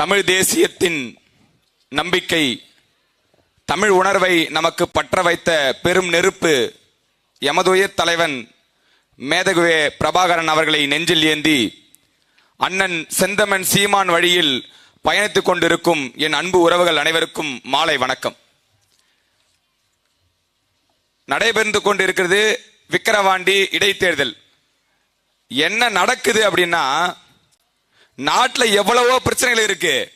தமிழ் தேசியத்தின் நம்பிக்கை தமிழ் உணர்வை நமக்கு பற்ற வைத்த பெரும் நெருப்பு எமதுயிர் தலைவன் மேதகுவே பிரபாகரன் அவர்களை நெஞ்சில் ஏந்தி அண்ணன் செந்தமன் சீமான் வழியில் பயணித்துக் கொண்டிருக்கும் என் அன்பு உறவுகள் அனைவருக்கும் மாலை வணக்கம். நடைபெறுந்து கொண்டிருக்கிறது விக்கிரவாண்டி இடைத்தேர்தல். என்ன நடக்குது அப்படின்னா நாட்டில் எவ்வளவோ பிரச்சனைகள் இருக்கு.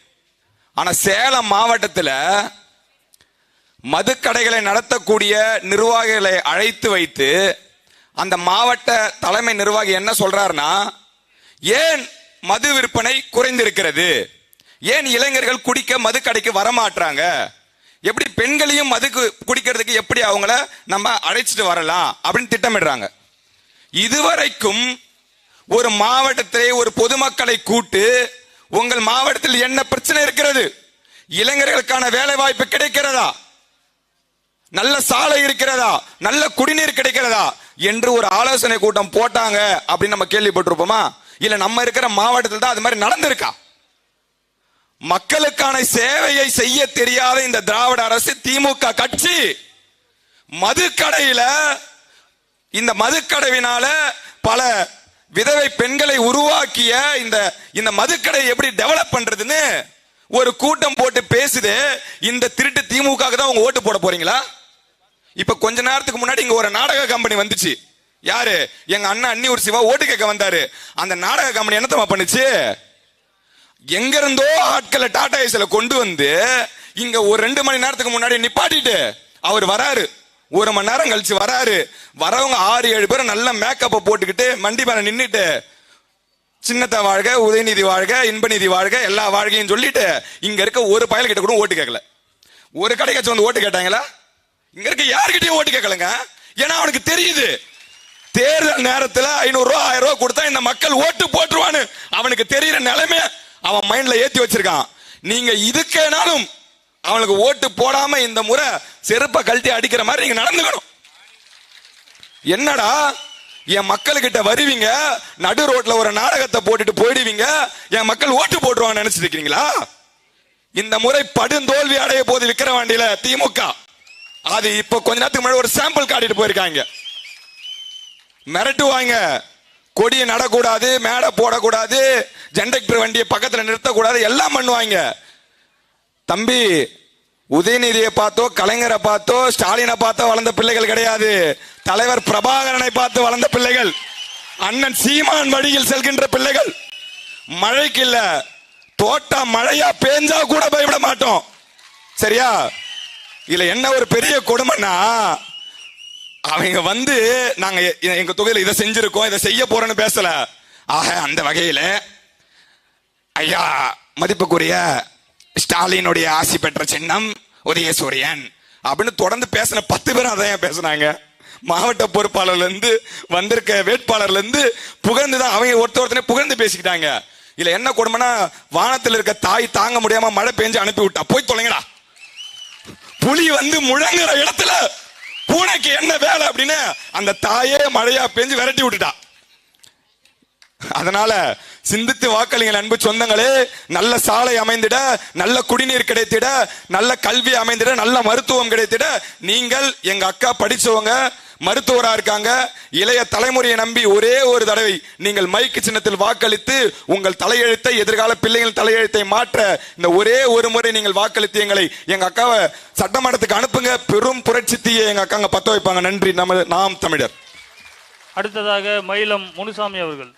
ஆனா சேலம் மாவட்டத்தில் மதுக்கடைகளை நடத்தக்கூடிய நிர்வாகிகளை அழைத்து வைத்து அந்த மாவட்ட தலைமை நிர்வாகி என்ன சொல்றாருன்னா ஏன் மது விற்பனை குறைந்திருக்கிறது? ஏன் இளைஞர்கள் குடிக்க மதுக்கடைக்கு வரமாட்டாங்க எப்படி பெண்களையும் மதுக்கு குடிக்கிறதுக்கு எப்படி அவங்கள நம்ம அழைச்சிட்டு வரலாம்? அப்படின்னு திட்டமிடுறாங்க. இதுவரைக்கும் ஒரு மாவட்டத்திலே ஒரு பொதுமக்களை கூட்டு உங்கள் மாவட்டத்தில் என்ன பிரச்சனை இருக்கிறது? இளைஞர்களுக்கான வேலை வாய்ப்பு கிடைக்கிறதா? நல்ல சாலை இருக்கிறதா? நல்ல குடிநீர் கிடைக்கிறதா? என்று ஒரு ஆலோசனை கூட்டம் போட்டாங்க அப்படின்னு நம்ம கேள்விப்பட்டிருப்போமா? இல்ல நம்ம இருக்கிற மாவட்டத்தில் தான் அது மாதிரி நடந்திருக்கா? மக்களுக்கான சேவையை செய்ய தெரியாத இந்த திராவிட அரசு திமுக கட்சி மதுக்கடையில இந்த மதுக்கடைவினால பல விதவை பெண்களை உருவாக்கிய இந்த இந்த மதுக்கடை எப்படி டெவலப் பண்றதுன்னு ஒரு கூட்டம் போட்டு பேசுது. இந்த திருட்டு திமுக தான் உங்க ஓட்டு போட போறீங்களா? இப்ப கொஞ்ச நேரத்துக்கு முன்னாடி இங்க ஒரு நாடக கம்பெனி வந்துச்சு. யாரு? எங்க அண்ணன் ஒரு சிவா ஓட்டு கேட்க வந்தாரு. அந்த நாடக கம்பெனி என்னத்தமா பண்ணுச்சு? எங்க இருந்தோ ஆட்களை டாடா ஏசில கொண்டு வந்து இங்க ஒரு ரெண்டு மணி நேரத்துக்கு முன்னாடி நிப்பாட்டிட்டு அவர் வராரு. ஒரு மணி நேரம் கழிச்சு வராரு. வரவங்க ஆறு ஏழு பேரும் நல்ல மேக்கப்பை போட்டுக்கிட்டு மண்டி மேல நின்றுட்டு சின்னத்த வாழ்க உதயநிதி வாழ்க இன்பநிதி வாழ்க எல்லா வாழ்கையும் சொல்லிட்டு இங்க இருக்க ஒரு பயல் கிட்ட கூட ஓட்டு கேட்கல. ஒரு கடைக்காச்சும் வந்து ஓட்டு கேட்டாங்களா? இங்க இருக்க யாருக்கிட்டையும் ஓட்டு கேட்கலங்க. ஏன்னா அவனுக்கு தெரியுது. தேர்தல் நேரத்துல ஐநூறு ரூபா ஆயிரம் ரூபா கொடுத்தா இந்த மக்கள் ஓட்டு போட்டுருவான்னு அவனுக்கு தெரியுற நிலைமைய அவன் மைண்ட்ல ஏத்தி வச்சிருக்கான். நீங்க இதுக்கேனாலும் அவனுக்கு ஓட்டு போடாம இந்த முறை செருப்பை கழட்டி அடிக்கிற மாதிரி நீங்க நடந்துக்கணும். என்னடா? என் மக்கள்கிட்ட வருவீங்க நடு ரோட்ல ஒரு நாடகத்தை போட்டுட்டு போயிடுவீங்க என் மக்கள் ஓட்டு போட்டுருவாங்க நினைச்சிட்டு இருக்கீங்களா இந்த முறை படுந்தோல்வி அடைய போது விக்கிரவாண்டியில திமுக. அது இப்ப கொஞ்ச நேரத்துக்கு முன்னாடி ஒரு சாம்பிள் காட்டிட்டு போயிருக்காங்க. மிரட்டுவாங்க. கொடியை நடக்கூடாது மேடை போடக்கூடாது ஜென்டெக்டர் வண்டியை பக்கத்துல நிறுத்தக்கூடாது எல்லாம் பண்ணுவாங்க. தம்பி உதயநிதியை பார்த்தோ கலைஞரை பார்த்தோ ஸ்டாலினை பார்த்தோ வளர்ந்த பிள்ளைகள் கிடையாது. தலைவர் பிரபாகரனை பார்த்து வளர்ந்த பிள்ளைகள் அண்ணன் சீமான் வழியில் செல்கின்ற பிள்ளைகள். மழைக்கு இல்ல தோட்டா மழையா பேஞ்சா கூட பயப்பட மாட்டோம். சரியா? இதுல என்ன ஒரு பெரிய கொடுமைன்னா அவங்க வந்து நாங்க எங்க தொகுதியில இதை செஞ்சிருக்கோம் இதை செய்ய போறோம்னு பேசல. ஆக அந்த வகையில ஐயா மதிப்புக்குரிய ஸ்டாலினுடைய ஆசி பெற்ற சின்னம் உதயசூரியன். அப்படின்னு தொடர்ந்து பேசின பத்து பேரும் அதான் பேசுனாங்க. மாவட்ட பொறுப்பாளர்ல இருந்து வந்திருக்க வேட்பாளர்ல இருந்து புகழ்ந்து தான் அவங்க ஒருத்த ஒருத்தனே புகழ்ந்து பேசிக்கிட்டாங்க. இல்ல என்ன கொடுமைனா வானத்தில் இருக்க தாய் தாங்க முடியாம மழை பெஞ்சு அனுப்பி விட்டா. போய் தொலைங்கடா. புலி வந்து முழங்குற இடத்துல பூனைக்கு என்ன வேலை அப்படின்னு அந்த தாயே மழையா பெஞ்சு விரட்டி விட்டுட்டா. அதனால சிந்தித்து வாக்களிங்கள் அன்பு சொந்தங்களே. நல்ல சாலை அமைந்திட நல்ல குடிநீர் கிடைத்திட நல்ல கல்வி அமைந்திட நல்ல மருத்துவம் கிடைத்திட நீங்கள் எங்க அக்கா படிச்சவங்க மருத்துவரா இருக்காங்க இளைய தலைமுறையை நம்பி ஒரே ஒரு தடவை நீங்கள் மைக்கு சின்னத்தில் வாக்களித்து உங்கள் தலையெழுத்தை எதிர்கால பிள்ளைகள் தலையெழுத்தை மாற்ற இந்த ஒரே ஒரு முறை நீங்கள் வாக்களித்து எங்களை எங்க அக்காவை சட்டமன்றத்துக்கு அனுப்புங்க. பெரும் புரட்சி தீயை எங்க அக்காங்க பத்த வைப்பாங்க. நன்றி. நம்ம நாம் தமிழர். அடுத்ததாக மயிலம் முனுசாமி அவர்கள்.